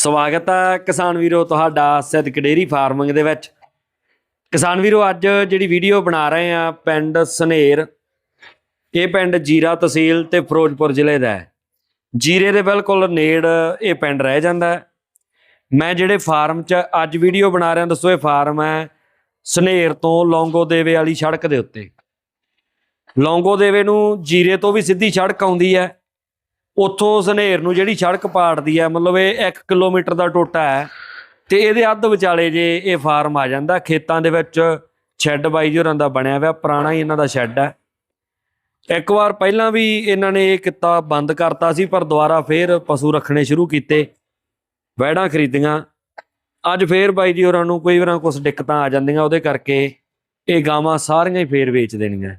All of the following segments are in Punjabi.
ਸਵਾਗਤ ਹੈ ਕਿਸਾਨ ਵੀਰੋ ਤੁਹਾਡਾ ਸਿੱਧਕ ਡੇਰੀ ਫਾਰਮਿੰਗ ਦੇ ਵਿੱਚ। ਕਿਸਾਨ ਵੀਰੋ, ਅੱਜ ਜਿਹੜੀ ਵੀਡੀਓ ਬਣਾ ਰਹੇ ਆ ਪਿੰਡ ਸਨੇਰ, ਇਹ ਪਿੰਡ ਜੀਰਾ ਤਹਿਸੀਲ ਤੇ ਫਿਰੋਜ਼ਪੁਰ ਜ਼ਿਲ੍ਹੇ ਦਾ ਹੈ। ਜੀਰੇ ਦੇ ਬਿਲਕੁਲ ਨੇੜ ਇਹ ਪਿੰਡ ਰਹਿ ਜਾਂਦਾ ਮੈਂ ਜਿਹੜੇ ਫਾਰਮ 'ਚ ਅੱਜ ਵੀਡੀਓ ਬਣਾ ਰਿਹਾ, ਦੱਸੋ ਇਹ ਫਾਰਮ ਹੈ ਸਨੇਰ ਤੋਂ ਲੌਂਗੋ ਦੇਵੇ ਵਾਲੀ ਸੜਕ ਦੇ ਉੱਤੇ। ਲੌਂਗੋ ਦੇਵੇ ਨੂੰ ਜੀਰੇ ਤੋਂ ਵੀ ਸਿੱਧੀ ਸੜਕ ਆਉਂਦੀ ਹੈ। ਉੱਥੋਂ ਸਨੇਰ ਨੂੰ ਜਿਹੜੀ ਸੜਕ ਪਾੜਦੀ ਹੈ, ਮਤਲਬ ਇਹ 1 ਕਿਲੋਮੀਟਰ ਦਾ ਟੋਟਾ ਹੈ ਤੇ ਇਹਦੇ ਅੱਧ ਵਿਚਾਲੇ ਜੇ ਇਹ ਫਾਰਮ ਆ ਜਾਂਦਾ, ਖੇਤਾਂ ਦੇ ਵਿੱਚ ਸ਼ੈੱਡ ਬਾਈ ਹੋਰਾਂ ਦਾ ਬਣਿਆ ਹੋਇਆ, ਪੁਰਾਣਾ ਹੀ ਇਹਨਾਂ ਦਾ ਸ਼ੈੱਡ ਹੈ। ਇੱਕ ਵਾਰ ਪਹਿਲਾਂ ਵੀ ਇਹਨਾਂ ਨੇ ਇਹ ਕਿੱਤਾ ਬੰਦ ਕਰਤਾ ਸੀ, ਪਰ ਦੁਬਾਰਾ ਫੇਰ ਪਸ਼ੂ ਰੱਖਣੇ ਸ਼ੁਰੂ ਕੀਤੇ ਵੈੜਾਂ ਖਰੀਦੀਆਂ। ਅੱਜ ਫੇਰ ਬਾਈ ਜੀ ਹੋਰਾਂ ਨੂੰ ਕੋਈ ਵਾਰਾਂ ਕੁਝ ਦਿੱਕਤਾਂ ਆ ਜਾਂਦੀਆਂ, ਉਹਦੇ ਕਰਕੇ ਇਹ ਗਾਵਾਂ ਸਾਰੀਆਂ ਹੀ ਫੇਰ ਵੇਚ ਦੇਣੀਆਂ।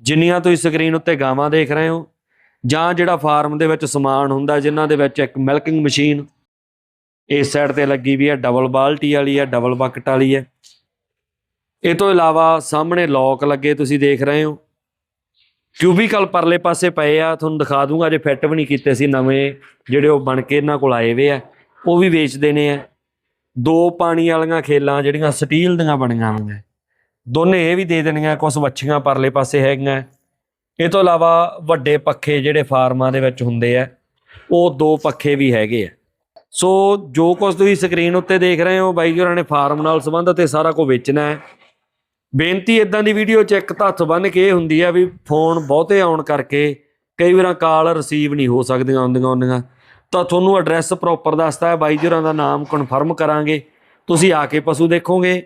ਜਿੰਨੀਆਂ ਤੁਸੀਂ ਸਕਰੀਨ ਉੱਤੇ ਗਾਵਾਂ ਦੇਖ ਰਹੇ ਹੋ ਜਾਂ ਜਿਹੜਾ ਫਾਰਮ ਦੇ ਵਿੱਚ ਸਮਾਨ ਹੁੰਦਾ, ਜਿਨ੍ਹਾਂ ਦੇ ਵਿੱਚ ਇੱਕ ਮਿਲਕਿੰਗ ਮਸ਼ੀਨ ਇਸ ਸਾਈਡ ਤੇ ਲੱਗੀ ਵੀ ਹੈ ਡਬਲ ਬਾਲਟੀ ਵਾਲੀ ਹੈ ਡਬਲ ਬਕਟ ਵਾਲੀ ਹੈ। ਇਹ ਤੋਂ ਇਲਾਵਾ ਸਾਹਮਣੇ ਲੋਕ ਲੱਗੇ, ਤੁਸੀਂ ਦੇਖ ਰਹੇ ਹੋ। ਕਿਊਬੀਕਲ ਪਰਲੇ ਪਾਸੇ ਪਏ ਆ, ਤੁਹਾਨੂੰ ਦਿਖਾ ਦੂੰਗਾ ਜੇ ਫਿੱਟ ਵੀ ਨਹੀਂ ਕੀਤੇ ਸੀ ਨਵੇਂ, ਜਿਹੜੇ ਉਹ ਬਣ ਕੇ ਇਹਨਾਂ ਕੋਲ ਆਏ ਵੇ ਆ। ਉਹ ਵੀ ਵੇਚਦੇ ਨੇ ਆ। ਦੋ ਪਾਣੀ ਵਾਲੀਆਂ ਖੇਲਾਂ, ਜਿਹੜੀਆਂ ਸਟੀਲ ਦੀਆਂ ਬਣੀਆਂ ਹੋਈਆਂ। ਦੋਨੇ ਇਹ ਵੀ ਦੇ ਦੇਣੀਆਂ ਕੁਝ ਵੱਛੀਆਂ ਪਰਲੇ ਪਾਸੇ ਹੈਗੀਆਂ। ਇਹ ਤੋਂ ਇਲਾਵਾ ਵੱਡੇ ਪੱਖੇ ਜਿਹੜੇ ਫਾਰਮਾਂ ਦੇ ਵਿੱਚ ਹੁੰਦੇ ਆ, ਉਹ ਦੋ ਪੱਖੇ ਵੀ ਹੈਗੇ ਆ। ਸੋ ਜੋ ਕੁਝ ਤੁਸੀਂ ਸਕਰੀਨ ਉੱਤੇ ਦੇਖ ਰਹੇ ਹੋ, ਬਾਈ ਜੀ ਹੋਰਾਂ ਨੇ ਫਾਰਮ ਨਾਲ ਸੰਬੰਧਿਤ ਇਹ ਸਾਰਾ ਕੁਝ ਵੇਚਣਾ ਹੈ। ਬੇਨਤੀ ਇਦਾਂ ਦੀ ਵੀਡੀਓ ਚ ਇੱਕ ਤਾਂ ਹੱਥ ਬੰਨ ਕੇ ਇਹ ਹੁੰਦੀ ਆ ਵੀ ਫੋਨ ਬਹੁਤੇ ਆਉਣ ਕਰਕੇ ਕਈ ਵਾਰਾਂ ਕਾਲ ਰਿਸੀਵ ਨਹੀਂ ਹੋ ਸਕਦੀਆਂ ਆਉਂਦੀਆਂ ਆਉਂਦੀਆਂ ਤਾਂ ਤੁਹਾਨੂੰ ਐਡਰੈਸ ਪ੍ਰੋਪਰ ਦੱਸਦਾ ਹੈ, ਬਾਈ ਜੀ ਹੋਰਾਂ ਦਾ ਨਾਮ ਕਨਫਰਮ ਕਰਾਂਗੇ। ਤੁਸੀਂ ਆ ਕੇ ਪਸ਼ੂ ਦੇਖੋਗੇ।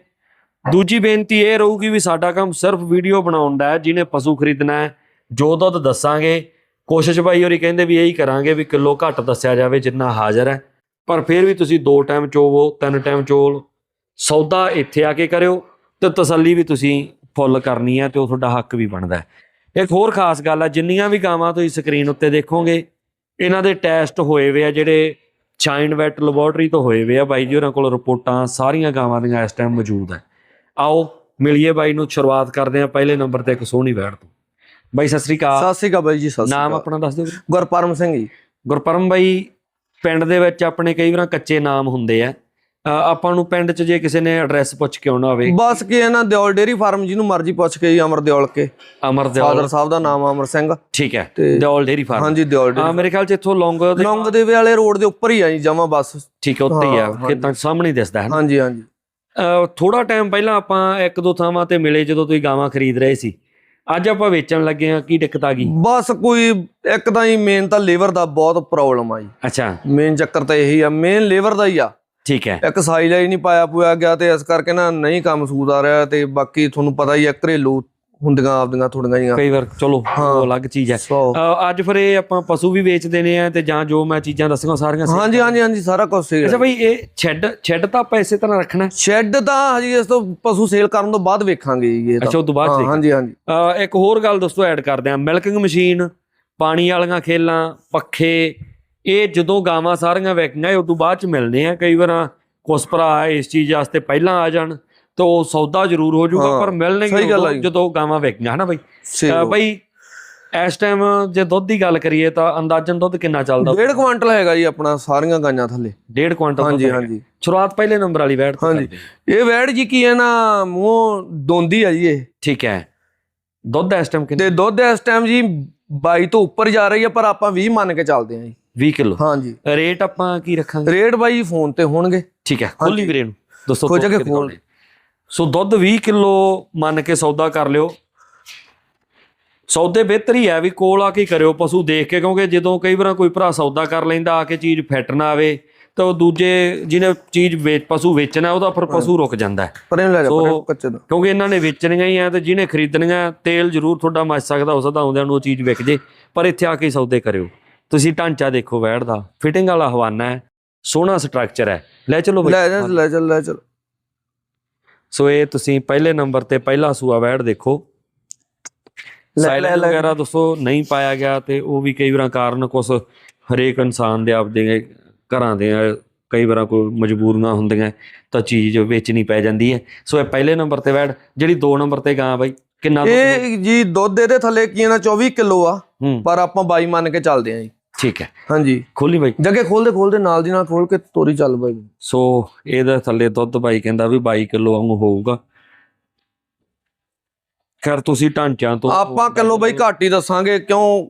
ਦੂਜੀ ਬੇਨਤੀ ਇਹ ਰਹੂਗੀ ਵੀ ਸਾਡਾ ਕੰਮ ਸਿਰਫ ਵੀਡੀਓ ਬਣਾਉਣ ਦਾ ਹੈ, ਜਿਹਨੇ ਪਸ਼ੂ ਖਰੀਦਣਾ ਹੈ। ਜੋ ਦੁੱਧ ਦੱਸਾਂਗੇ, ਕੋਸ਼ਿਸ਼ ਬਾਈ ਹੋਰੀ ਕਹਿੰਦੇ ਵੀ ਇਹੀ ਕਰਾਂਗੇ ਵੀ ਕਿਲੋ ਘੱਟ ਦੱਸਿਆ ਜਾਵੇ ਜਿੰਨਾ ਹਾਜ਼ਰ ਹੈ। ਪਰ ਫਿਰ ਵੀ ਤੁਸੀਂ ਦੋ ਟਾਈਮ ਚੋਵੋ, ਤਿੰਨ ਟਾਈਮ ਚੋਲ, ਸੌਦਾ ਇੱਥੇ ਆ ਕੇ ਕਰਿਓ ਤੇ ਤਸੱਲੀ ਵੀ ਤੁਸੀਂ ਫੁੱਲ ਕਰਨੀ ਹੈ ਤੇ ਉਹ ਤੁਹਾਡਾ ਹੱਕ ਵੀ ਬਣਦਾ ਹੈ। ਇੱਕ ਹੋਰ ਖਾਸ ਗੱਲ ਹੈ, ਜਿੰਨੀਆਂ ਵੀ ਗਾਵਾਂ ਤੁਸੀਂ ਸਕਰੀਨ ਉੱਤੇ ਦੇਖੋਗੇ, ਇਹਨਾਂ ਦੇ ਟੈਸਟ ਹੋਏ ਵੇ ਆ ਜਿਹੜੇ ਚਾਈਨ ਵੈਟ ਲੈਬੋਰਟਰੀ ਤੋਂ ਹੋਏ ਵੇ ਆ ਬਾਈ ਜੀ, ਉਹਨਾਂ ਕੋਲ ਰਿਪੋਰਟਾਂ ਸਾਰੀਆਂ ਗਾਵਾਂ ਦੀਆਂ ਇਸ ਟਾਈਮ ਮੌਜੂਦ ਹੈ। ਆਓ, ਮਿਲੀਏ ਬਾਈ ਨੂੰ, ਸ਼ੁਰੂਆਤ ਕਰਦੇ ਹਾਂ, ਪਹਿਲੇ ਨੰਬਰ ਤੇ ਇੱਕ ਸੋਹਣੀ ਵੈੜ ਤੋਂ। ਬਾਈ ਸਤਿ ਸ੍ਰੀ ਅਕਾਲ। ਸਤਿ ਸ਼੍ਰੀ ਅਕਾਲ ਬਾਈ ਜੀ ਸਤਿ ਸ਼੍ਰੀ ਨਾਮ ਅਕਾਲ। ਆਪਣਾ ਦੱਸ ਦਿਓ। ਗੁਰਪਰਮ ਸਿੰਘ ਜੀ। ਗੁਰਪਰਮ ਬਾਈ ਪਿੰਡ ਦੇ ਵਿੱਚ ਆਪਣੇ ਕਈ ਵਾਰਾਂ ਕੱਚੇ ਨਾਮ ਹੁੰਦੇ ਆ। ਆਪਾਂ ਨੂੰ ਪਿੰਡ 'ਚ ਜੇ ਕਿਸੇ ਨੇ ਐਡਰੈਸ ਪੁੱਛ ਕੇ ਆਉਣਾ ਹੋਵੇ। ਬਸ ਕੀ ਹੈ ਨਾ ਦਿਓਲ ਡੇਰੀ ਫਾਰਮ ਜਿਹਨੂੰ ਮਰਜ਼ੀ ਪੁੱਛ ਕੇ ਜੀ ਅਮਰ ਦਿਓਲ ਕੇ। ਅਮਰ ਫਾਦਰ ਦਿਓਲ ਸਾਹਿਬ ਦਾ ਨਾਮ ਅਮਰ ਸਿੰਘ। ਠੀਕ ਹੈ ਦਿਓਲ ਡੇਰੀ ਫਾਰਮ। ਹਾਂਜੀ ਦਿਓਲ ਹਾਂ ਡੇਰੀ ਮੇਰੇ ਖਿਆਲ 'ਚ ਇੱਥੋਂ ਲੌਂਗ ਦੇ ਲੌਂਗ ਦੇ ਵਾਲੇ ਰੋਡ ਦੇ ਉੱਪਰ ਹੀ ਆ ਜੀ ਜਮਾ ਬਸ। ਠੀਕ ਹੈ ਉੱਤੇ ਹੀ ਆ। ਹਾਂ। ਖੇਤਾਂ ਸਾਹਮਣੇ ਹੀ ਦਿਸਦਾ ਹੈ ਹਾਂਜੀ ਹਾਂਜੀ। ਥੋੜਾ ਟਾਈਮ ਪਹਿਲਾਂ ਆਪਾਂ ਇੱਕ ਦੋ ਥਾਵਾਂ ਤੇ ਮਿਲੇ ਜਦੋਂ ਤੁਸੀਂ ਗਾਵਾਂ ਖਰੀਦ ਰਹੇ ਸੀ। ਅੱਜ ਆਪਾਂ ਵੇਚਣ ਲੱਗੇ ਆ ਕੀ ਦਿੱਕਤ ਆ ਗਈ? ਬਸ ਕੋਈ ਇੱਕ ਤਾਂ ਹੀ ਮੇਨ ਤਾਂ ਲੀਵਰ ਦਾ ਬਹੁਤ ਪ੍ਰੋਬਲਮ ਆ ਜੀ। ਅੱਛਾ। ਮੇਨ ਚੱਕਰ ਤਾਂ ਇਹੀ ਆ ਮੇਨ ਲੀਵਰ ਦਾ ਹੀ ਆ। ਠੀਕ ਹੈ। ਇੱਕ ਸਾਈਲਾ ਹੀ ਨਹੀਂ ਪਾਇਆ ਪੂਆ ਗਿਆ ਤੇ ਇਸ ਕਰਕੇ ਨਾ ਨਹੀਂ ਕੰਮ ਸੂਦ ਆ ਰਿਹਾ ਤੇ ਬਾਕੀ ਤੁਹਾਨੂੰ ਪਤਾ ਹੀ ਆ ਘਰੇਲੂ ਹੁੰਦੀਆਂ ਆਪਦੀਆਂ ਥੋੜੀਆਂ ਜੀਆਂ ਕਈ ਵਾਰ ਚਲੋ। ਉਹ ਅਲੱਗ ਚੀਜ਼ ਹੈ। ਅੱਜ ਫਿਰ ਇਹ ਆਪਾਂ ਪਸ਼ੂ ਵੀ ਵੇਚਦੇ ਨੇ ਆ ਤੇ ਜਾਂ ਜੋ ਮੈਂ ਚੀਜ਼ਾਂ ਦੱਸੀਆਂ ਸਾਰੀਆਂ ਹਾਂਜੀ ਹਾਂਜੀ ਹਾਂਜੀ ਸਾਰਾ ਕੁਝ ਸਹੀ ਅੱਛਾ ਬਈ ਇਹ ਛੱਡ ਛੱਡ ਤਾਂ ਆਪਾਂ ਇਸੇ ਤਰ੍ਹਾਂ ਰੱਖਣਾ? ਸ਼ੈੱਡ ਤਾਂ ਹਜੀ ਇਸ ਤੋਂ ਪਸ਼ੂ ਸੇਲ ਕਰਨ ਤੋਂ ਬਾਅਦ ਵੇਖਾਂਗੇ ਜੀ ਇਹ ਤਾਂ। ਅੱਛਾ ਉਹ ਤੋਂ ਬਾਅਦ ਹਾਂਜੀ ਹਾਂਜੀ। ਇੱਕ ਹੋਰ ਗੱਲ ਦੋਸਤੋ ਐਡ ਕਰਦੇ ਆ ਮਿਲਕਿੰਗ ਮਸ਼ੀਨ ਪਾਣੀ ਵਾਲੀਆਂ ਖੇਲਾਂ ਪੱਖੇ ਇਹ ਜਦੋਂ ਗਾਵਾਂ ਸਾਰੀਆਂ ਵਿਕੀਆਂ ਇਹ ਉਦੋਂ ਬਾਅਦ ਚ ਮਿਲਨੇ ਆ। ਕਈ ਵਾਰਾਂ ਕੁਛ ਭਰਾ ਇਸ ਚੀਜ਼ ਵਾਸਤੇ ਪਹਿਲਾਂ ਆ ਜਾਣ। ਤਾਂ ਉਹ ਸੌਦਾ ਜ਼ਰੂਰ ਹੋ ਜਾਊਗਾ ਹਾਂ, ਪਰ ਮਿਲਣਗੇ। ਜਦੋਂ ਗਾਵਾਂ ਵਿਕੀਆਂ ਹਨਾ ਬਈ? ਬਈ ਇਸ ਟਾਈਮ ਜੇ ਦੁੱਧ ਦੀ ਗੱਲ ਕਰੀਏ ਤਾਂ ਅੰਦਾਜ਼ਨ ਦੁੱਧ ਕਿੰਨਾ ਚੱਲਦਾ? ਡੇਢ ਕੁਆਂਟਲ ਹੈਗਾ ਜੀ ਆਪਣਾ ਸਾਰੀਆਂ ਗਾਈਆਂ ਥੱਲੇ। ਡੇਢ ਕੁਇੰਟਲ ਹਾਂਜੀ ਹਾਂਜੀ। ਸ਼ੁਰੂਆਤ ਪਹਿਲੇ ਨੰਬਰ ਵਾਲੀ ਵੈਟ ਤੋਂ ਹਾਂਜੀ। ਹਾਂ। ਇਹ ਵੈੜ ਜੀ ਕੀ ਹੈ ਨਾ ਮੂੰਹ ਦੋਂਦੀ ਆ ਜੀ ਇਹ। ਠੀਕ ਹੈ। ਦੁੱਧ ਇਸ ਟਾਈਮ ਕਿੰਨਾ? ਤੇ ਦੁੱਧ ਇਸ ਟਾਈਮ ਜੀ 22 ਤੋਂ ਉੱਪਰ ਜਾ ਰਹੀ ਹੈ ਪਰ ਆਪਾਂ 20 ਮੰਨ ਕੇ ਚੱਲਦੇ ਹਾਂ ਜੀ। 20 ਕਿਲੋ। ਹਾਂਜੀ। ਰੇਟ ਆਪਾਂ ਕੀ ਰੱਖਾਂਗੇ? ਰੇਟ ਬਾਈ ਫੋਨ ਤੇ ਹੋਣਗੇ। ਠੀਕ ਹੈ ਖੋਲੀ ਵੀਰੇ ਨੂੰ। ਦੋਸਤੋ ਖੋਜ ਕੇ। ਦਿਖਾਉਂਦੇ। ਸੋ ਦੁੱਧ 20 ਕਿਲੋ ਮੰਨ ਕੇ ਸੌਦਾ ਕਰ ਲਿਓ। ਸੌਦੇ ਬਿਹਤਰ ਹੀ ਹੈ ਵੀ ਕੋਲ ਆ ਕੇ ਕਰਿਓ ਪਸ਼ੂ ਦੇਖ ਕੇ ਕਿਉਂਕਿ ਜਦੋਂ ਕਈ ਵਾਰ ਕੋਈ ਭਰਾ ਸੌਦਾ ਕਰ ਲੈਂਦਾ ਆ ਕੇ ਚੀਜ਼ ਫਿੱਟ ਨਾ ਆਵੇ ਤਾਂ ਉਹ ਦੂਜੇ ਜਿਹਨੇ ਚੀਜ਼ ਵੇਚ ਪਸ਼ੂ ਵੇਚਣਾ ਉਹਦਾ ਫਿਰ ਪਸ਼ੂ ਰੁਕ ਜਾਂਦਾ ਹੈ। ਪਰੇ ਨੂੰ ਲੈ ਜਾ ਸੋ- ਪਰੇ ਕੱਚੇ ਦਾ ਕਿਉਂਕਿ ਇਹਨਾਂ ਨੇ ਵੇਚਣੀਆਂ ਹੀ ਆ ਤੇ ਜਿਹਨੇ ਖਰੀਦਣੀਆਂ ਤੇਲ ਜ਼ਰੂਰ ਤੁਹਾਡਾ ਮੱਚ ਸਕਦਾ ਹੋ ਸਕਦਾ ਆਉਂਦਿਆਂ ਨੂੰ ਉਹ ਚੀਜ਼ ਵਿਕ ਜੇ ਪਰ ਇੱਥੇ ਆ ਕੇ ਸੌਦੇ ਕਰਿਓ। ਤੁਸੀਂ ਢਾਂਚਾ ਦੇਖੋ ਵੈੜ ਦਾ ਫਿਟਿੰਗ ਵਾਲਾ ਹਵਾਨਾ ਹੈ ਸੋਹਣਾ ਸਟਰਕਚਰ ਹੈ। ਲੈ ਚਲੋ ਲੈ ਚੱਲ ਲੈ ਚੱਲ। ਸੋ ਇਹ ਤੁਸੀਂ ਪਹਿਲੇ ਨੰਬਰ ਤੇ ਪਹਿਲਾ ਸੂਆ ਵੈੜ ਦੇਖੋ। ਸਾਇਲੈਂਟ ਵਗੈਰਾ ਦੋਸਤੋ ਨਹੀਂ ਪਾਇਆ ਗਿਆ ਤੇ ਉਹ ਵੀ ਕਈ ਵਾਰਾਂ ਕਾਰਨ ਕੁਛ ਹਰੇਕ ਇਨਸਾਨ ਦੇ ਆਪਦੇ ਘਰਾਂ ਦੇ ਆ, ਕਈ ਵਾਰਾਂ ਕੋਈ ਮਜਬੂਰੀਆਂ ਹੁੰਦੀਆਂ ਤਾਂ ਚੀਜ਼ ਵੇਚਣੀ ਪੈ ਜਾਂਦੀ ਹੈ। ਸੋ ਇਹ ਪਹਿਲੇ ਨੰਬਰ ਤੇ ਵੈੜ ਜਿਹੜੀ 2 ਨੰਬਰ ਤੇ ਗਾਂ ਬਾਈ ਕਿੰਨਾ ਦੁੱਧ ਇਹ ਜੀ ਦੁੱਧ ਇਹਦੇ ਥੱਲੇ ਕੀ ਨਾ 24 ਕਿਲੋ ਆ ਪਰ ਆਪਾਂ 22 ਮੰਨ ਕੇ ਚੱਲਦੇ ਹਾਂ ਜੀ। ਠੀਕ ਹੈ। ਹਾਂਜੀ। ਖੋਲੀ ਬਾਈ। ਜੱਗੇ ਖੋਲਦੇ ਖੋਲਦੇ ਨਾਲ ਦੀ ਨਾਲ ਖੋਲ ਕੇ ਤੋਰੀ ਚੱਲ ਬਾਈ। ਸੋ ਇਹਦਾ ਥੱਲੇ ਦੁੱਧ ਬਾਈ ਕਹਿੰਦਾ ਵੀ 22 ਕਿਲੋ ਵਾਂਗੂ ਹੋਊਗਾ। ਖੈਰ ਤੁਸੀਂ ਢਾਂਚਿਆਂ ਤੋਂ ਆਪਾਂ ਕਿਲੋ ਬਾਈ ਘੱਟ ਹੀ ਦੱਸਾਂਗੇ ਕਿਉਂ?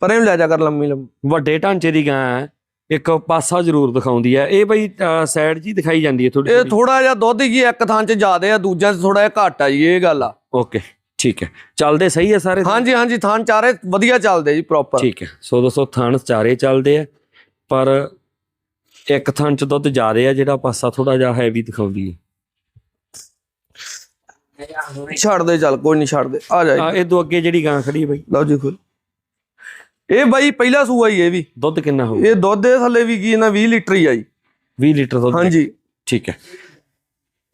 ਪਰੇ ਨੂੰ ਲੈ ਜਾ ਕਰ ਲੰਮੀ ਲੰਮੀ। ਵੱਡੇ ਢਾਂਚੇ ਦੀ ਗਾਂ ਹੈ। ਇੱਕ ਪਾਸਾ ਜ਼ਰੂਰ ਦਿਖਾਉਂਦੀ ਹੈ। ਇਹ ਬਈ ਸਾਈਡ ਜੀ ਦਿਖਾਈ ਜਾਂਦੀ ਹੈ ਥੋੜੀ ਇਹ ਥੋੜਾ ਜਿਹਾ ਦੁੱਧ ਹੀ ਇੱਕ ਥਾਂ 'ਚ ਜ਼ਿਆਦੇ ਆ ਦੂਜਿਆਂ 'ਚ ਥੋੜਾ ਜਿਹਾ ਘੱਟ ਆ ਜੀ ਇਹ ਗੱਲ ਆ। ਓਕੇ। ਠੀਕ ਹੈ। ਚੱਲਦੇ ਸਹੀ ਹੈ ਸਾਰੇ ਹਾਂਜੀ ਹਾਂਜੀ ਥਾਂ ਚਾਰੇ ਵਧੀਆ ਚੱਲਦੇ ਜੀ ਪ੍ਰੋਪਰ ਠੀਕ ਹੈ। ਸੋ ਦੋਸਤੋ ਥਣ ਚਾਰੇ ਚੱਲਦੇ ਆ ਪਰ ਇੱਕ ਥਣ ਚ ਦੁੱਧ ਜ਼ਿਆਦੇ ਆ ਜਿਹੜਾ ਪਾਸਾ ਥੋੜਾ ਜਿਹਾ ਹੈਵੀ ਦਿਖਾਉਂਦੀ ਹੈ। ਛੱਡ ਦੇ ਚੱਲ ਕੋਈ ਨਹੀਂ ਛੱਡ ਦੇ ਆ ਜਾ ਆ ਇਹ ਤੋਂ ਅੱਗੇ ਜਿਹੜੀ ਗਾਂ ਖੜੀ ਹੈ ਬਈ। ਲਓ ਜੀ ਖੋਲ ਇਹ ਬਾਈ ਪਹਿਲਾ ਸੂਆ ਹੀ ਇਹ ਵੀ। ਦੁੱਧ ਕਿੰਨਾ ਹੋਊ ਇਹ ਦੁੱਧ ਦੇ ਥੱਲੇ ਵੀ ਕੀ ਇਹਨਾਂ 20 ਲੀਟਰ ਹੀ ਆ ਜੀ। 20 ਲੀਟਰ ਦੁੱਧ ਹਾਂਜੀ। ਠੀਕ ਹੈ।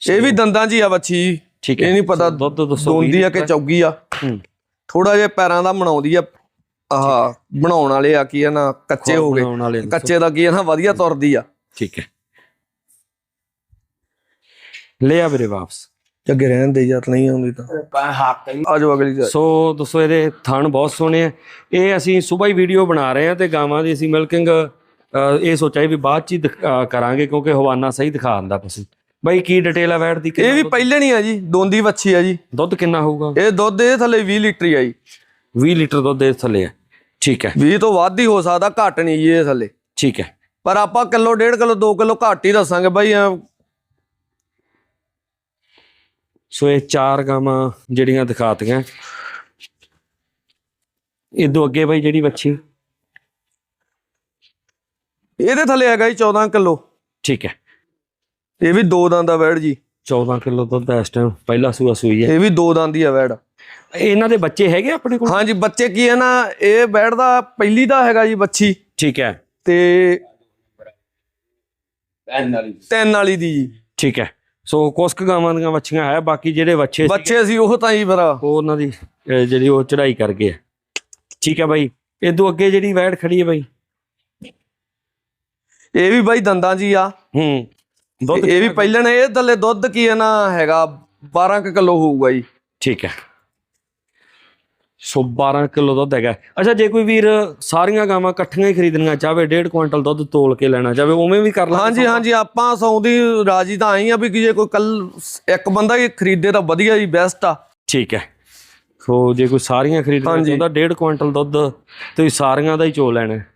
ਇਹ ਵੀ ਦੰਦਾਂ ਹੀ ਆ ਬੱਚੀ ਠੀਕ ਹੈ। ਇਹ ਨਹੀਂ ਪਤਾ ਦੁੱਧ ਦੱਸੋ ਦੋਂਦੀ ਆ ਕਿ ਚੌਗੀ ਆ। ਹੂੰ। ਥੋੜਾ ਜਿਹਾ ਪੈਰਾਂ ਦਾ ਬਣਾਉਂਦੀ ਆ। ਆਹ ਬਣਾਉਣ ਵਾਲੇ ਆ ਕੀ ਆ ਨਾ ਕੱਚੇ ਹੋ ਗਏ। ਕੱਚੇ ਦਾ ਕੀ ਆ ਨਾ ਵਧੀਆ ਤੁਰਦੀ ਆ। ਠੀਕ ਹੈ। ਲੈ ਆ ਵੀਰੇ ਵਾਪਸ। ਅੱਗੇ ਰਹਿਣ ਦੇ ਜਤ ਨਹੀਂ ਆਉਂਦੀ ਤਾਂ। ਆ ਜਾਓ ਅਗਲੀ ਜਾ ਸੋ ਦੋਸਤੋ ਇਹਦੇ ਥਣ ਬਹੁਤ ਸੋਹਣੇ ਆ। ਇਹ ਅਸੀਂ ਸਵੇਰ ਹੀ ਵੀਡੀਓ ਬਣਾ ਰਹੇ ਆ ਤੇ ਗਾਵਾਂ ਦੀ ਅਸੀਂ ਮਿਲਕਿੰਗ ਇਹ ਸੋਚਿਆ ਵੀ ਬਾਅਦ ਚ ਹੀ ਕਰਾਂਗੇ ਕਿਉਂਕਿ ਹਵਾਨਾ ਸਹੀ ਦਿਖਾ ਦਿੰਦਾ ਤੁਸੀਂ। ਬਾਈ ਕੀ ਡਿਟੇਲ ਆ ਵੈਟ ਦੀ ਇਹ ਵੀ ਦੁੱਧ- ਪਹਿਲੇ ਨਹੀਂ ਆ ਜੀ ਦੋਂਦੀ ਵੱਛੀ ਆ ਜੀ। ਦੁੱਧ ਕਿੰਨਾ ਹੋਊਗਾ? ਇਹ ਦੁੱਧ ਇਹ ਥੱਲੇ 20 ਲੀਟਰ ਹੀ ਆ ਜੀ। 20 ਲੀਟਰ ਦੁੱਧ ਦੇ ਥੱਲੇ ਹੈ ਠੀਕ ਹੈ। 20 ਤੋਂ ਵੱਧ ਹੀ ਹੋ ਸਕਦਾ ਘੱਟ ਨਹੀਂ ਜੀ ਇਹ ਥੱਲੇ। ਠੀਕ ਹੈ। ਪਰ ਆਪਾਂ ਕਿਲੋ ਡੇਢ ਕਿਲੋ 2 ਕਿਲੋ ਘੱਟ ਹੀ ਦੱਸਾਂਗੇ ਬਾਈ ਸੋ ਇਹ ਚਾਰ ਗਾਵਾਂ ਜਿਹੜੀਆਂ ਦਿਖਾਤੀਆਂ। ਇਦੋਂ ਅੱਗੇ ਬਾਈ ਜਿਹੜੀ ਵੱਛੀ। ਇਹਦੇ ਥੱਲੇ ਹੈਗਾ ਜੀ 14 ਕਿਲੋ। ਠੀਕ ਹੈ। ਇਹ ਵੀ ਦੋ ਦੰਦ ਦਾ ਵੈੜ ਜੀ। 14 ਕਿਲੋ ਦੁੱਧ ਇਸ ਟਾਈਮ ਪਹਿਲਾ ਸੂਆ ਸੂਈ ਹੈ। ਇਹ ਵੀ ਦੋ ਦੰਦ ਦੀ ਆ ਵੈੜ। ਇਹਨਾਂ ਦੇ ਬੱਚੇ ਹੈਗੇ ਆਪਣੇ ਕੋਲ? ਹਾਂਜੀ ਬੱਚੇ ਕੀ ਹੈ ਨਾ ਇਹ ਵੈੜ ਦਾ ਪਹਿਲੀ ਦਾ ਹੈਗਾ ਜੀ ਬੱਚੀ। ਠੀਕ ਹੈ। ਤੇ ਤਿੰਨ ਵਾਲੀ ਦੀ ਜੀ। ਠੀਕ ਹੈ। ਸੋ ਕੁਛ ਕੁ ਗਾਵਾਂ ਦੀਆਂ ਵੱਛੀਆਂ ਹੈ ਬਾਕੀ ਜਿਹੜੇ ਵੱਛੇ ਸੀ ਬੱਚੇ ਸੀ ਉਹ ਤਾਂ ਹੀ ਫਿਰ। ਉਹ ਉਹਨਾਂ ਦੀ ਜਿਹੜੀ ਉਹ ਚੜਾਈ ਕਰ ਗਏ। ਠੀਕ ਹੈ ਬਾਈ। ਇਦੋਂ ਅੱਗੇ ਜਿਹੜੀ ਵੈੜ ਖੜੀ ਹੈ ਬਾਈ? ਇਹ ਵੀ ਬਾਈ ਦੰਦਾਂ ਜੀ ਆ। ਹੂੰ। ਦੁੱਧ ਇਹ ਵੀ ਪਹਿਲਣ ਇਹ ਥੱਲੇ ਦੁੱਧ ਕੀ ਹੈ ਨਾ ਹੈਗਾ 12 ਕਿਲੋ ਹੋਊਗਾ ਜੀ। ਠੀਕ ਹੈ। ਸੋ 12 ਕਿਲੋ ਦੁੱਧ ਹੈਗਾ। ਅੱਛਾ ਜੇ ਕੋਈ ਵੀਰ ਸਾਰੀਆਂ ਗਾਵਾਂ ਇਕੱਠੀਆਂ ਹੀ ਖਰੀਦਣੀਆਂ ਚਾਹਵੇ 1.5 ਕੁਇੰਟਲ ਦੁੱਧ ਤੋਲ ਕੇ ਲੈਣਾ ਚਾਹਵੇ ਉਵੇਂ ਵੀ ਕਰ ਲਾਂਗੇ ਹਾਂਜੀ ਹਾਂਜੀ ਆਪਾਂ ਸੌਂਦੀ ਰਾਜੀ ਤਾਂ ਆਈ ਆ ਵੀ ਕਿ ਜੇ ਕੋਈ ਕੱਲ ਇੱਕ ਬੰਦਾ ਹੀ ਖਰੀਦੇ ਤਾਂ ਵਧੀਆ ਜੀ ਬੈਸਟ ਆ। ਠੀਕ ਹੈ। ਸੋ ਜੇ ਕੋਈ ਸਾਰੀਆਂ ਖਰੀਦਣਾ ਹਾਂਜੀ। ਚਾਹੁੰਦਾ 1.5 ਕੁਇੰਟਲ ਦੁੱਧ ਤੁਸੀਂ ਸਾਰੀਆਂ ਦਾ ਹੀ ਚੋ ਲੈਣਾ। ਹੈ।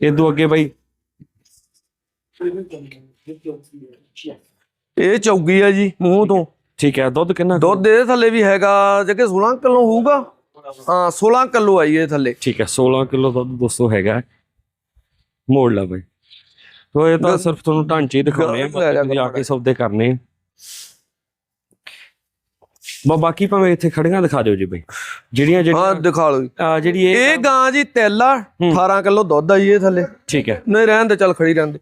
ਇਦੋਂ ਅੱਗੇ ਬਾਈ ਇਹ ਚੌਗੀ ਆ ਜੀ ਮੂੰਹ ਤੋਂ। ਠੀਕ ਹੈ ਦੁੱਧ ਕਿੰਨਾ ਦੁੱਧ ਇਹਦੇ ਥੱਲੇ ਵੀ ਹੈਗਾ ਜੇ 16 ਕਿਲੋ ਹੋਊਗਾ। ਹਾਂ 16 ਕਿਲੋ ਆਈ ਇਹ ਥੱਲੇ। ਠੀਕ ਹੈ 16 ਕਿਲੋ ਦੁੱਧ ਦੋਸਤੋ ਹੈਗਾ ਮੋੜ ਲਾ ਬਾਈ। ਸੋ ਇਹ ਤਾਂ ਸਿਰਫ ਤੁਹਾਨੂੰ ਢਾਂਚੇ ਹੀ ਦਿਖਾਉਣੇ ਆ ਬਾਕੀ ਆ ਕੇ ਸੌਦੇ ਕਰਨੇ ਬਾ ਬਾਕੀ ਭਾਵੇਂ ਇੱਥੇ ਖੜੀਆਂ ਦਿਖਾ ਦਿਓ ਜੀ ਬਾਈ। ਜਿਹੜੀਆਂ ਹਾਂ ਜਿਹੜੀਆਂ ਦਿਖਾ ਲਓ ਜਿਹੜੀ ਇਹ ਇਹ ਗਾਂ ਜੀ ਤੇਲਾ 18 ਕਿਲੋ ਦੁੱਧ ਆ ਜੀ ਇਹ ਥੱਲੇ। ਠੀਕ ਹੈ। ਨਹੀਂ ਰਹਿਣ ਦੇ ਚੱਲ ਖੜੀ ਰਹਿਣ ਦੇ।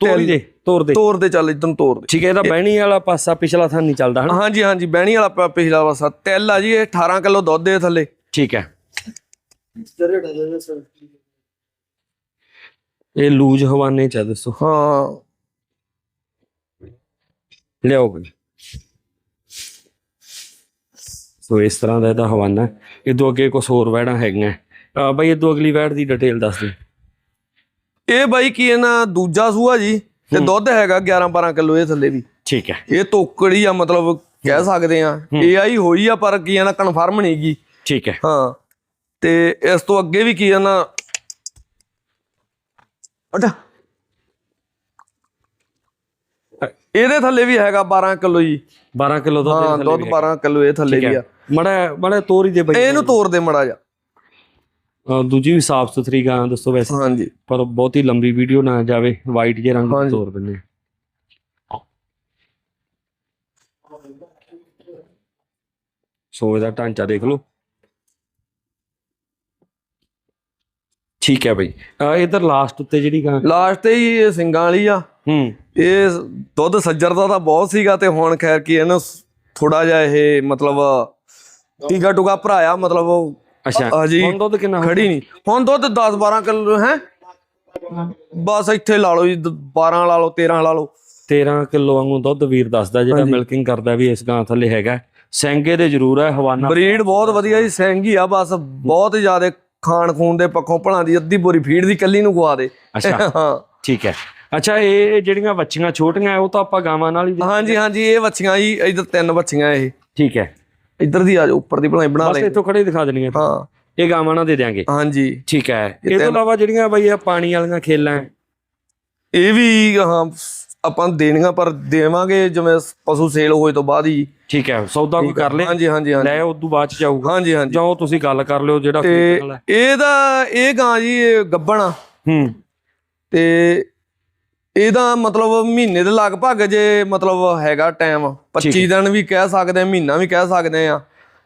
ਤੋਰੀ ਦੇ ਤੋਰ ਦੇ। ਤੋਰ ਦੇ ਚੱਲ ਇਦਾਂ ਤੋਰ ਦੇ। ਠੀਕ ਹੈ ਇਹਦਾ ਬਹਿਣੀ ਵਾਲਾ ਪਾਸਾ ਪਿਛਲਾ ਥਾਂ ਨਹੀਂ ਚੱਲਦਾ ਹਨਾ? ਹਾਂਜੀ ਹਾਂਜੀ ਬਹਿਣੀ ਵਾਲਾ ਪ- ਪਿਛਲਾ ਪਾਸਾ। ਤਿਲ ਆ ਜੀ ਇਹ 18 ਕਿਲੋ ਦੁੱਧ ਦੇ ਥੱਲੇ। ਠੀਕ ਹੈ। ਇਹ ਲੂਜ ਹਵਾਨੇ ਚ ਆ ਦੱਸੋ। ਹਾਂ। ਲਿਆਓ ਬਈ ਸੋ ਇਸ ਤਰ੍ਹਾਂ ਦਾ ਇਹਦਾ ਹਵਾਨਾ। ਇਹ ਅੱਗੇ ਕੁਝ ਹੋਰ ਵੈੜਾਂ ਹੈਗੀਆਂ। ਆ ਬਈ ਇਹ ਅਗਲੀ ਵੈੜ ਦੀ ਡਿਟੇਲ ਦੱਸ ਦੇ ਇਹ ਬਾਈ ਕੀ ਇਹਨਾਂ ਦੂਜਾ ਸੂਆ ਜੀ ਤੇ ਦੁੱਧ ਹੈਗਾ 11 12 ਕਿਲੋ ਇਹ ਥੱਲੇ ਵੀ। ਠੀਕ ਹੈ। ਇਹ ਤੋਕੜੀ ਆ ਮਤਲਬ ਕਹਿ ਸਕਦੇ ਆ। ਇਹ ਆਈ ਹੋਈ ਆ ਪਰ ਕੀ ਆ ਨਾ ਕਨਫਰਮ ਨਹੀਂ ਗੀ। ਠੀਕ ਹੈ। ਹਾਂ। ਤੇ ਇਸ ਤੋਂ ਅੱਗੇ ਵੀ ਕੀ ਆ ਨਾ ਅਟਾ ਇਹਦੇ ਥੱਲੇ ਵੀ ਹੈਗਾ 12 ਕਿਲੋ ਜੀ। 12 ਕਿਲੋ ਦੁੱਧ ਹਾਂ ਦੁੱਧ 12 ਕਿਲੋ ਇਹ ਥੱਲੇ ਵੀ ਆ। ਮੜਾ ਮੜਾ ਤੋਰੀ ਦੇ ਬਈ। ਇਹਨੂੰ ਤੋੜ ਦੇ ਮੜਾ ਜਾ ਦੂਜੀ ਵੀ ਸਾਫ਼ ਸੁਥਰੀ ਗਾਂ ਦੱਸੋ ਵੈਸੇ। ਹਾਂਜੀ। ਪਰ ਬਹੁਤੀ ਲੰਬੀ ਵੀਡੀਓ ਨਾ ਜਾਵੇ ਵਾਈਟ ਜੇ ਰੰਗ ਹਾਂਜੀ। ਤੋਰ ਦਿੰਦੇ। ਸੋ ਇਹਦਾ ਢਾਂਚਾ ਦੇਖ ਲਓ। ਠੀਕ ਹੈ ਬਈ। ਅਹ ਇਧਰ ਲਾਸਟ ਉੱਤੇ ਜਿਹੜੀ ਗਾਂ ਲਾਸਟ ਤੇ ਹੀ ਇਹ ਸਿੰਘਾਂ ਵਾਲੀ ਆ। ਹੂੰ। ਇਹ ਦੁੱਧ ਸੱਜਰ ਦਾ ਤਾਂ ਬਹੁਤ ਸੀਗਾ ਤੇ ਹੁਣ ਖੈਰ ਕੀ ਇਹਨੂੰ ਥੋੜਾ ਜਿਹਾ ਇਹ ਮਤਲਬ ਟੀਕਾ ਟੁਕਾ ਭਰਾਇਆ ਮਤਲਬ ਉਹ ਅੱਛਾ ਹਾਂਜੀ। ਹੁਣ ਦੁੱਧ ਕਿੰਨਾ ਖੜੀ ਨਹੀਂ। ਹੁਣ ਦੁੱਧ 10 12 ਕਿਲੋ ਹੈ। ਬਸ ਇੱਥੇ ਲਾ ਲਓ ਜੀ 12 ਲਾ ਲਓ 13 ਲਾ ਲਓ। 13 ਕਿਲੋ ਵਾਂਗੂ ਦੁੱਧ ਵੀਰ ਦੱਸਦਾ ਜਿਹੜਾ ਮਿਲਕਿੰਗ ਕਰਦਾ ਵੀ ਇਸ ਗਾਂ ਥੱਲੇ ਹੈਗਾ। ਸਿੰਘੇ ਦੇ ਜ਼ਰੂਰ ਹੈ ਹਵਾਨਾ ਬਰੀਡ ਬਹੁਤ ਵਧੀਆ ਜੀ ਸਿੰਗੀ ਆ ਬਸ ਬਹੁਤ ਜ਼ਿਆਦਾ ਖਾਣ ਖੂਨ ਦੇ ਪੱਖੋਂ ਭਲਾਂ ਦੀ ਅੱਧੀ ਬੋਰੀ ਫੀਡ ਦੀ ਕੱਲੀ ਨੂੰ ਖਵਾ ਦੇ। ਅੱਛਾ ਹਾਂ। ਠੀਕ ਹੈ। ਅੱਛਾ ਇਹ ਜਿਹੜੀਆਂ ਬੱਚੀਆਂ ਛੋਟੀਆਂ ਉਹ ਤਾਂ ਆਪਾਂ ਗਾਵਾਂ ਨਾਲ ਹੀ ਹਾਂਜੀ ਹਾਂਜੀ ਇਹ ਬੱਚੀਆਂ ਜੀ ਇਧਰ ਤਿੰਨ ਬੱਚੀਆਂ ਇਹ। ਠੀਕ ਹੈ। ਇੱਧਰ ਦੀ ਆ ਜਾਓ ਉੱਪਰ ਦੀ ਭਲਾਈ ਬਣਾ ਬਸ ਲੈ ਇੱਥੋਂ ਖੜੇ ਦਿਖਾ ਦੇਣੀਆਂ ਹਾਂ। ਇਹ ਗਾਵਾਂ ਨਾਲ ਦੇ ਦਿਆਂਗੇ। ਹਾਂਜੀ। ਠੀਕ ਹੈ। ਇਹ ਤੋਂ ਇਲਾਵਾ ਜਿਹੜੀਆਂ ਬਈ ਆ ਪਾਣੀ ਵਾਲੀਆਂ ਖੇਲਾਂ ਇਹ ਵੀ ਹਾਂ ਆਪਾਂ ਦੇਣੀਆਂ ਪਰ ਦੇਵਾਂਗੇ ਜਿਵੇਂ ਪਸ਼ੂ ਸੇਲ ਹੋਏ ਤੋਂ ਬਾਅਦ ਹੀ। ਠੀਕ ਹੈ ਸੌਦਾ ਕੋਈ ਕਰ ਲੇ। ਹਾਂਜੀ ਹਾਂਜੀ ਹਾਂਜੀ। ਲੈ ਉਦੋਂ ਬਾਅਦ ਚ ਜਾਊਗਾ। ਹਾਂਜੀ ਹਾਂਜੀ। ਜਾਂ ਤੁਸੀਂ ਗੱਲ ਕਰ ਲਿਓ ਜਿਹੜਾ ਤੇ। ਇਹਦਾ ਇਹ ਗਾਂ ਜੀ ਗੱਬਣ ਹੂੰ। ਤੇ ਇਹਦਾ ਮਤਲਬ ਮਹੀਨੇ ਦੇ ਲਗਭਗ ਜੇ ਮਤਲਬ ਹੈਗਾ ਟਾਈਮ 25 ਦਿਨ ਵੀ ਕਹਿ ਸਕਦੇ ਆ ਮਹੀਨਾ ਵੀ ਕਹਿ ਸਕਦੇ ਆ।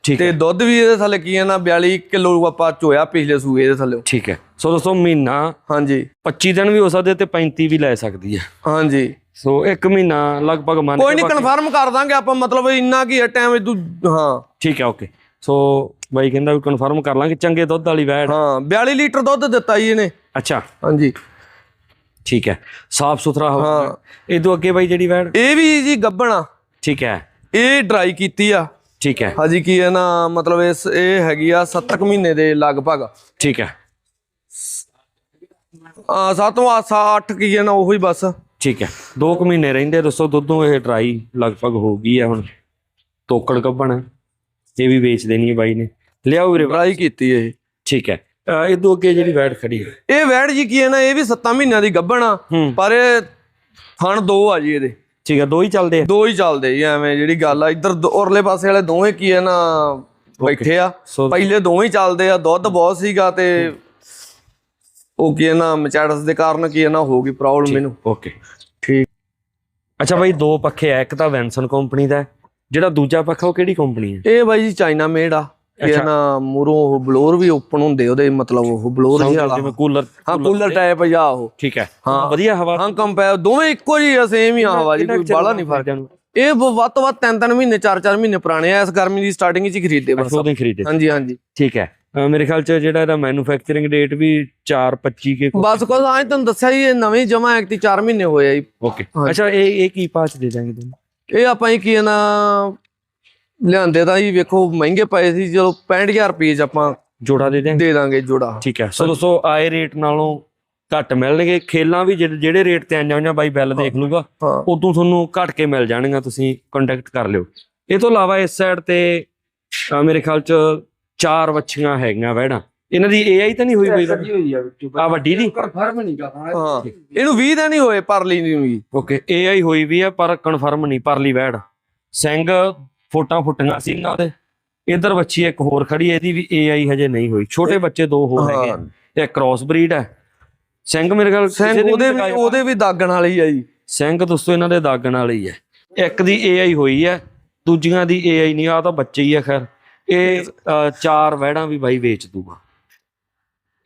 ਤੇ ਦੁੱਧ ਵੀ ਇਹਦੇ ਥੱਲੇ ਕੀ ਹੈ ਨਾ 42 ਕਿਲੋ ਆਪਾਂ ਚੋਇਆ ਪਿਛਲੇ ਸੂਏ ਦੇ ਥੱਲੇ। ਠੀਕ ਹੈ। ਸੋ ਦੋਸਤੋ ਮਹੀਨਾ ਹਾਂਜੀ। 25 ਦਿਨ ਵੀ ਹੋ ਸਕਦੇ ਤੇ 35 ਵੀ ਲੈ ਸਕਦੀ ਹੈ ਹਾਂਜੀ। ਸੋ ਇੱਕ ਮਹੀਨਾ ਲਗਭਗ ਮੰਨ ਕੋਈ ਨਹੀਂ ਕਨਫਰਮ ਕਰ ਦਾਂਗੇ ਆਪਾਂ ਮਤਲਬ ਇੰਨਾ ਕੀ ਹੈ ਟਾਈਮ ਇਦੂ ਹਾਂ। ਠੀਕ ਹੈ ਓਕੇ ਸੋ ਬਾਈ ਕਹਿੰਦਾ ਵੀ ਕਨਫਰਮ ਕਰ ਲਾਂਗੇ ਚੰਗੇ ਦੁੱਧ ਵਾਲੀ ਵੈੜ। ਹਾਂ 42 ਲੀਟਰ ਦੁੱਧ ਦਿੱਤਾ ਜੀ ਇਹਨੇ। ਅੱਛਾ। ਹਾਂਜੀ। ਠੀਕ ਹੈ ਸਾਫ਼ ਸੁਥਰਾ ਹੋ ਇਹ ਤੋਂ ਅੱਗੇ ਬਾਈ ਜਿਹੜੀ ਵੈੜ ਇਹ ਵੀ ਜੀ ਗੱਬਣਾ ਠੀਕ ਹੈ। ਇਹ ਡਰਾਈ ਕੀਤੀ ਆ। ਠੀਕ ਹੈ। ਹਾਜੀ ਕੀ ਹੈ ਨਾ ਮਤਲਬ ਇਸ ਇਹ ਹੈਗੀ ਆ 7 ਮਹੀਨੇ ਦੇ ਲਗਭਗ। ਠੀਕ ਹੈ। ਆ ਸੱਤਵਾਂ 8 ਕੀ ਹੈ ਨਾ ਉਹੀ ਬਸ। ਠੀਕ ਹੈ। 2 ਕੁ ਮਹੀਨੇ ਰਹਿੰਦੇ ਦੋਸਤੋ ਦੁੱਧੋਂ ਇਹ ਡਰਾਈ ਲਗਭਗ ਹੋ ਗਈ ਹੈ ਹੁਣ। ਤੋਕੜ ਕੱਪਣ ਇਹ ਵੀ ਵੇਚ ਦੇਣੀ ਹੈ ਬਾਈ ਨੇ। ਲਿਆਓ ਵੀਰੇ। ਡਰਾਈ ਕੀਤੀ ਇਹ। ਠੀਕ ਹੈ। ਤੋਂ ਅੱਗੇ ਜਿਹੜੀ ਵੈੜ ਖੜੀ ਹੈ ਇਹ ਵੈੜ ਜੀ ਕੀ ਹੈ ਨਾ ਇਹ ਵੀ 7 ਮਹੀਨਿਆਂ ਦੀ ਗੱਭਣ ਆ ਪਰ ਇਹ ਥਣ ਦੋ ਆ ਜੀ ਇਹਦੇ। ਠੀਕ ਹੈ ਦੋ ਹੀ ਚੱਲਦੇ ਆ। ਦੋ ਹੀ ਚੱਲਦੇ ਜੀ ਐਵੇਂ ਜਿਹੜੀ ਗੱਲ ਆ। ਇੱਧਰ ਉਰਲੇ ਪਾਸੇ ਵਾਲੇ ਦੋਵੇਂ ਕੀ ਹੈ ਨਾ ਬੈਠੇ ਆ। ਪਹਿਲੇ ਦੋਵੇਂ ਹੀ ਚੱਲਦੇ ਆ ਦੁੱਧ ਬਹੁਤ ਸੀਗਾ ਤੇ ਉਹ ਕੀ ਹੈ ਨਾ ਮਚਾੜਸ ਦੇ ਕਾਰਨ ਕੀ ਹੈ ਨਾ ਹੋ ਗਈ ਪ੍ਰੋਬਲਮ ਮੈਨੂੰ। ਓਕੇ ਠੀਕ। ਅੱਛਾ ਬਾਈ ਦੋ ਪੱਖੇ ਆ ਇੱਕ ਤਾਂ ਵੈਂਸਨ ਕੰਪਨੀ ਦਾ ਜਿਹੜਾ ਦੂਜਾ ਪੱਖਾ ਉਹ ਕਿਹੜੀ ਕੰਪਨੀ ਹੈ? ਇਹ ਬਾਈ ਜੀ ਚਾਈਨਾ ਮੇਡ ਆ। ਇਹ। ਨਾ ਮੂਰੋਂ ਉਹ ਬਲੋਰ ਵੀ ਓਪਨ ਹੁੰਦੇ ਉਹਦੇ ਮਤਲਬ ਉਹ ਬਲੋਰ ਹੀ ਵਾਲਾ। ਜਿਵੇਂ ਕੂਲਰ ਹਾਂ ਕੂਲਰ ਟਾਈਪ ਜਾ ਉਹ। ਠੀਕ ਹੈ। ਹਾਂ। ਵਧੀਆ ਹਵਾ। ਹਾਂ ਕੰਪੈ ਦੋਵੇਂ ਇੱਕੋ ਜਿਹੀ ਆ ਸੇਮ ਹੀ ਆ ਹਵਾ ਜੀ ਕੋਈ ਬਾਲਾ ਨਹੀਂ ਫ਼ਰਕ ਇਹ ਵੱਧ ਤੋਂ ਵੱਧ ਤਿੰਨ ਤਿੰਨ ਮਹੀਨੇ ਚਾਰ ਚਾਰ ਮਹੀਨੇ ਪੁਰਾਣੇ ਆ ਇਸ ਗਰਮੀ ਦੀ ਸਟਾਰਟਿੰਗ ਵਿੱਚ ਹੀ ਖਰੀਦੇ ਬਸ। ਉਹਦੇ ਖਰੀਦੇ ਹਾਂਜੀ ਹਾਂਜੀ। ਠੀਕ ਹੈ। ਮੇਰੇ ਖਿਆਲ ਚ ਜਿਹੜਾ ਇਹਦਾ ਮੈਨੂਫੈਕਚਰਿੰਗ ਡੇਟ ਵੀ 425 ਕੇ ਬਸ ਕੁਝ ਆਏ ਤੁਹਾਨੂੰ ਦੱਸਿਆ ਜੀ ਇਹ ਨਵੇਂ ਜਮਾ ਐਕਟੀ 4 ਮਹੀਨੇ ਹੋਏ ਆ ਜੀ। ਓਕੇ ਅੱਛਾ ਇਹ ਇਹ ਕੀ ਪਾਚ ਦੇ ਦਾਂਗੇ ਤੁਹਾਨੂੰ? ਇਹ ਆਪਾਂ ਹੀ ਕੀ ਨਾ ਲਿਆਂਦੇ ਤਾਂ ਜੀ ਵੇਖੋ ਮਹਿੰਗੇ ਪਏ ਸੀ ਚਲੋ 65000 ਰੁਪਏ ਚ ਆਪਾਂ ਜੋੜਾ ਦੇ ਦਾਂਗੇ ਦੇ ਦਾਂਗੇ ਜੋੜਾ। ਠੀਕ ਹੈ ਸੋ ਦੋਸਤੋ ਆਏ ਰੇਟ ਨਾਲੋਂ ਘੱਟ ਮਿਲਣਗੇ। ਖੇਲਾਂ ਵੀ ਜਿਹੜੇ ਰੇਟ ਤੇ ਆਈਆਂ ਹੋਈਆਂ ਬਾਈ ਬਿੱਲ ਦੇਖ ਲੂਗਾ ਹਾਂ। ਉਦੋਂ ਤੁਹਾਨੂੰ ਘੱਟ ਕੇ ਮਿਲ ਜਾਣਗੀਆਂ ਤੁਸੀਂ ਕੰਟੈਕਟ ਕਰ ਲਿਓ। ਇਹ ਤੋਂ ਇਲਾਵਾ ਇਸ ਸਾਈਡ ਤੇ ਮੇਰੇ ਖਿਆਲ ਚ ਚਾਰ ਵੱਛੀਆਂ ਹੈਗੀਆਂ ਵੈੜਾਂ। ਇਹਨਾਂ ਦੀ ਏਆਈ ਤਾਂ ਨਹੀਂ ਹੋਈ ਬਈ ਹੋਈ ਆ ਆ ਵੱਡੀ ਦੀ ਕਨਫਰਮ ਨਹੀਂ ਹਾਂ। ਇਹਨੂੰ 20 ਦਿਨ ਹੀ ਹੋਏ ਪਰਲੀ ਨੂੰ ਵੀ ਓਕੇ ਏਆਈ ਹੋਈ ਵੀ ਹੈ ਪਰ ਕਨਫਰਮ ਨਹੀਂ ਪਰਲੀ ਵੈੜ। ਸਿੰਘ ਫੋਟਾਂ ਫੁੱਟੀਆਂ ਸੀ ਇਹਨਾਂ ਦੇ। ਇਧਰ ਬੱਚੀ ਇੱਕ ਹੋਰ ਖੜੀ ਹੈ ਇਹਦੀ ਵੀ ਏਆਈ ਹਜੇ ਨਹੀਂ ਹੋਈ। ਛੋਟੇ ਬੱਚੇ ਦੋ ਹੋਰ ਹੈਗੇ ਆ। ਇਹ ਕ੍ਰਾਸ ਬਰੀਡ ਹੈ। ਸਿੰਘ ਮੇਰੇ ਖਿਆਲ ਕਿਸੇ ਸਿੰਘ ਵੀ ਉਹਦੇ ਵੀ। ਉਹਦੇ ਵੀ ਦਾਗਣ ਵਾਲੀ ਆ ਜੀ। ਸਿੰਘ ਦੋਸਤੋ ਇਹਨਾਂ ਦੇ ਦਾਗਣ ਵਾਲੀ ਹੈ। ਇੱਕ ਦੀ ਏਆਈ ਹੋਈ ਹੈ ਦੂਜੀਆਂ ਦੀ ਏਆਈ ਨਹੀਂ ਆ ਤਾਂ ਬੱਚੇ ਹੀ ਆ ਖੈਰ। ਇਹ ਅ, ਚਾਰ ਵਹਿੜਾਂ ਵੀ ਬਾਈ ਵੇਚ ਦੂਗਾ।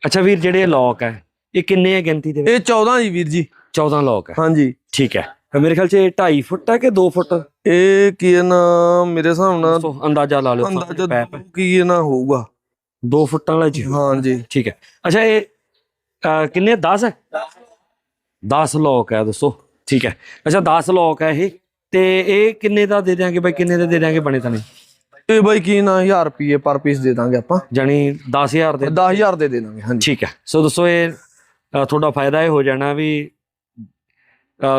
ਅੱਛਾ ਵੀਰ ਜਿਹੜੇ ਲੋਕ ਹੈ ਇਹ ਕਿੰਨੇ ਹੈ ਗਿਣਤੀ ਦੇ ਵਿੱਚ? ਇਹ 14 ਜੀ ਵੀਰ ਜੀ। 14 ਲੋਕ ਹੈ। ਹਾਂਜੀ। ਠੀਕ ਹੈ। ਮੇਰੇ ਖਿਆਲ ਚ ਇਹ 2.5 ਫੁੱਟ ਹੈ ਕਿ 2 ਫੁੱਟ? ਇਹ ਕੀ ਹੈ ਨਾ ਮੇਰੇ ਹਿਸਾਬ ਨਾਲ ਅੰਦਾਜ਼ਾ ਲਾ ਲਿਓ ਅੰਦਾਜ਼ਾ ਪੈਪ ਕੀ ਹੈ ਨਾ ਹੋਊਗਾ। 2 ਫੁੱਟਾਂ ਵਾਲਾ ਜੀ। ਹਾਂਜੀ। ਠੀਕ ਹੈ। ਅੱਛਾ ਇਹ ਕਿੰਨੇ 10 ਹੈ? 10 ਲੋਕ ਹੈ ਦੋਸਤੋ ਠੀਕ ਹੈ। ਅੱਛਾ 10 ਲੋਕ ਹੈ ਇਹ। ਤੇ ਇਹ ਕਿੰਨੇ ਦਾ ਦੇ ਦਿਆਂਗੇ ਬਾਈ? ਕਿੰਨੇ ਦੇ ਦੇ ਦਿਆਂਗੇ ਬਣੇ ਤਾਂ ਨਹੀਂ? ਇਹ ਬਾਈ ਕੀ ਨਾ 1000 ਰੁਪਏ ਪਰ ਪੀਸ ਦੇ ਦਾਂਗੇ ਆਪਾਂ। ਜਾਨੀ 10000 ਦੇ। 10000 ਦੇ ਦੇ ਦਾਂਗੇ ਹਾਂਜੀ। ਠੀਕ ਹੈ। ਸੋ ਦੋਸਤੋ ਇਹ ਅ, ਤੁਹਾਡਾ ਫਾਇਦਾ ਇਹ ਹੋ ਜਾਣਾ ਵੀ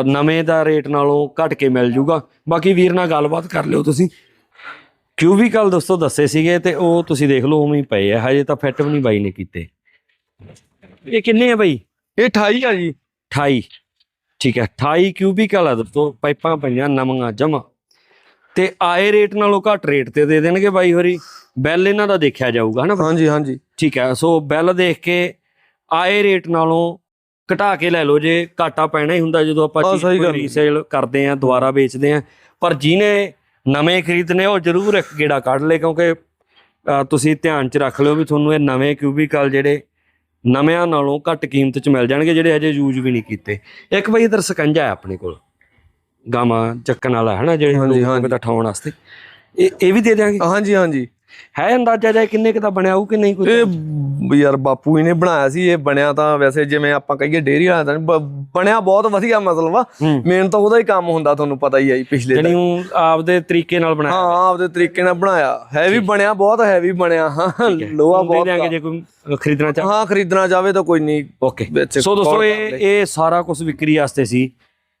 ਨਵੇਂ ਦਾ ਰੇਟ ਨਾਲੋਂ ਘਟ ਕੇ ਮਿਲ ਜੂਗਾ। ਬਾਕੀ ਵੀਰ ਨਾਲ ਗੱਲਬਾਤ ਕਰ ਲਿਓ ਤੁਸੀਂ। ਕਿਊਬਿਕਲ ਦੋਸਤੋ ਦੱਸੇ ਸੀਗੇ ਤੇ ਉਹ ਤੁਸੀਂ ਦੇਖ ਲਓ ਉਵੇਂ ਹੀ ਪਏ ਆ। ਹਜੇ ਤਾਂ ਫਿੱਟ ਵੀ ਨਹੀਂ ਬਾਈ ਨੇ ਕੀਤੇ। ਇਹ ਕਿੰਨੇ ਆ ਬਾਈ? ਇਹ 28 ਆ ਜੀ। 28 ਠੀਕ ਹੈ 28 ਕਿਊਬਿਕਲ ਆ ਦੋਸਤੋ। ਪਾਈਪਾਂ ਪਈਆਂ ਨਵੀਆਂ ਜਮਾ। ਤੇ ਆਏ ਰੇਟ ਨਾਲੋਂ ਘੱਟ ਰੇਟ ਤੇ ਦੇ ਦੇਣਗੇ ਬਾਈ ਹੋਰੀ। ਬਿੱਲ ਇਹਨਾਂ ਦਾ ਦੇਖਿਆ ਜਾਊਗਾ ਹਨਾ ਹਾਂਜੀ ਹਾਂਜੀ। ਠੀਕ ਹੈ ਸੋ ਬਿੱਲ ਦੇਖ ਕੇ ਆਏ ਰੇਟ ਨਾਲੋਂ ਘਟਾ ਕੇ ਲੈ ਲਓ ਜੇ ਘਾਟਾ ਪੈਣਾ ਹੀ ਹੁੰਦਾ ਜਦੋਂ ਆਪਾਂ ਚੀਜ਼ ਕੋਈ। ਰੀਸੇਲ ਕਰਦੇ ਆ ਦੁਬਾਰਾ ਵੇਚਦੇ ਆ ਪਰ ਜਿਹਨੇ ਨਵੇਂ ਖਰੀਦਨੇ ਉਹ ਜ਼ਰੂਰ ਇੱਕ ਗੇੜਾ ਕੱਢ ਲੇ ਕਿਉਂਕਿ ਤੁਸੀਂ ਧਿਆਨ ਚ ਰੱਖ ਲਿਓ ਵੀ ਤੁਹਾਨੂੰ ਇਹ ਨਵੇਂ ਕਿਊਬਿਕਲ ਜਿਹੜੇ ਨਵਿਆਂ ਨਾਲੋਂ ਘੱਟ ਕੀਮਤ ਚ ਮਿਲ ਜਾਣਗੇ ਜਿਹੜੇ ਹਜੇ ਯੂਜ਼ ਵੀ ਨਹੀਂ ਕੀਤੇ। ਇੱਕ ਬਈ ਇਧਰ ਸਕੰਜਾ ਹੈ ਆਪਣੇ ਕੋਲ। ਗਾਵਾਂ ਚੱਕਣ ਵਾਲਾ ਹੈ ਨਾ ਜਿਹੜੇ ਲੋਕਾਂ। ਦਾ ਠਾਉਣ ਵਾਸਤੇ। ਇਹ ਇਹ ਵੀ ਦੇ ਦਿਆਂਗੇ? ਹਾਂਜੀ ਹਾਂਜੀ। ਹੈ ਅੰਦਾਜ਼ਾ ਜਾਏ ਕਿੰਨੇ ਕੁ ਦਾ ਬਣਿਆ ਹੋਊ ਕਿ ਨਹੀਂ ਕੋਈ ਇਹ ਯਾਰ ਬਾਪੂ ਹੀ ਨੇ ਬਣਾਇਆ ਸੀ ਇਹ ਬਣਿਆ ਤਾਂ ਵੈਸੇ ਜਿਵੇਂ ਆਪਾਂ ਕਹੀਏ ਡੇਰੀ ਵਾਲਾ ਤਾਂ ਬ- ਬਣਿਆ ਬਹੁਤ ਵਧੀਆ ਮਤਲਬ ਆ। ਮੇਨ ਤਾਂ ਉਹਦਾ ਹੀ ਕੰਮ ਹੁੰਦਾ ਤੁਹਾਨੂੰ ਪਤਾ ਹੀ ਆ ਜੀ ਪਿਛਲੇ ਜਣੀ ਉਹ ਆਪਦੇ ਤਰੀਕੇ ਨਾਲ ਬਣਾਇਆ। ਹਾਂ ਆਪਦੇ ਤਰੀਕੇ ਨਾਲ ਬਣਾਇਆ। ਹੈਵੀ ਬਣਿਆ ਬਹੁਤ ਹੈਵੀ ਬਣਿਆ। ਹਾਂ ਲੋਹਾ ਦੇ ਬਹੁਤ ਦਿਆਂਗੇ ਜੇ ਕੋਈ ਖਰੀਦਣਾ ਚਾਹ। ਹਾਂ ਖਰੀਦਣਾ ਚਾਹਵੇ ਤਾਂ ਕੋਈ ਨਹੀਂ ਓਕੇ। ਵਿੱਚ ਸੋ ਦੋਸਤੋ ਇਹ ਇਹ ਸਾਰਾ ਕੁਝ ਵਿਕਰੀ ਵਾਸਤੇ ਸੀ।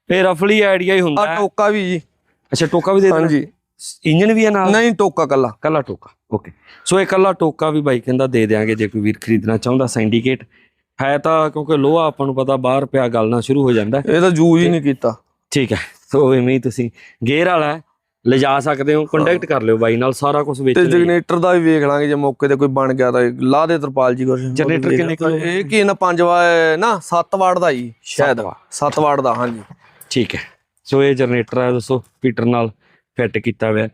ਇਹ ਰਫਲੀ ਆਈਡੀਆ ਹੀ ਹੁੰਦਾ ਆ ਹੈ। ਟੋਕਾ ਵੀ ਜੀ। ਅੱਛਾ ਟੋਕਾ ਵੀ ਦੇ ਦੇਣਾ। ਹਾਂਜੀ। ਇੰਜਨ ਵੀ ਹੈ ਨਾਲ? ਨਹੀਂ ਟੋਕਾ ਕੱਲਾ। ਕੱਲਾ ਟੋਕਾ ਓਕੇ। ਸੋ ਇਹ ਕੱਲਾ ਟੋਕਾ ਵੀ ਬਾਈ ਕਹਿੰਦਾ ਦੇ ਦੇਾਂਗੇ ਜੇ ਕੋਈ ਵੀਰ ਖਰੀਦਣਾ ਚਾਹੁੰਦਾ ਸਿੰਡੀਕੇਟ ਹੈ ਤਾਂ ਕਿਉਂਕਿ ਲੋਹਾ ਆਪਾਂ ਨੂੰ ਪਤਾ ਬਾਹਰ ਪਿਆ ਗਲਣਾ ਸ਼ੁਰੂ ਹੋ ਜਾਂਦਾ। ਇਹ ਤਾਂ ਯੂਜ਼ ਹੀ ਨਹੀਂ ਕੀਤਾ। ਠੀਕ ਹੈ ਸੋ ਇਵੇਂ ਹੀ ਤੁਸੀਂ ਗੇਅਰ ਵਾਲਾ ਲਿਜਾ ਸਕਦੇ ਹੋ ਕੰਟੈਕਟ ਕਰ ਲਿਓ ਬਾਈ ਨਾਲ ਸਾਰਾ ਕੁਝ ਵੇਚ ਤੇ ਜਨਰੇਟਰ ਦਾ ਵੀ ਵੇਖ ਲਾਂਗੇ ਜੇ ਮੌਕੇ ਤੇ ਕੋਈ ਬਣ ਗਿਆ ਤਾਂ ਲਾ ਦੇ ਤਰਪਾਲ ਜੀ ਕੁਛ। ਜਨਰੇਟਰ ਕਿੰਨੇ ਕਿਲੋ? ਇਹ ਕੀ ਨਾ 5 ਵਾ ਨਾ 7 ਵਾਟ ਦਾ ਜੀ ਸ਼ਾਇਦ। ਸੱਤ ਵਾਟ। 7 ਵਾਟ ਦਾ ਹਾਂਜੀ। ਠੀਕ ਹੈ। ਸੋ ਇਹ ਜਨਰੇਟਰ ਹੈ ਦੋਸਤੋ ਪੀਟਰ ਨਾਲ ਫਿੱਟ ਕੀਤਾ ਹੋਇਆ ਹੈ।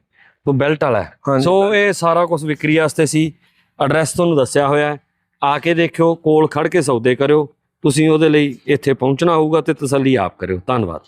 ਸੋ ਬੈਲਟ ਵਾਲਾ। ਸੋ ਇਹ ਸਾਰਾ ਕੁਝ ਵਿਕਰੀ ਵਾਸਤੇ ਸੀ। ਐਡਰੈਸ ਤੁਹਾਨੂੰ ਦੱਸਿਆ ਹੋਇਆ ਹੈ। ਆ ਕੇ ਦੇਖਿਓ ਕੋਲ ਖੜ ਕੇ ਸੌਦੇ ਕਰਿਓ। ਤੁਸੀਂ ਉਹਦੇ ਲਈ ਇੱਥੇ ਪਹੁੰਚਣਾ ਹੋਊਗਾ ਤੇ ਤਸੱਲੀ ਆਪ ਕਰਿਓ। ਧੰਨਵਾਦ।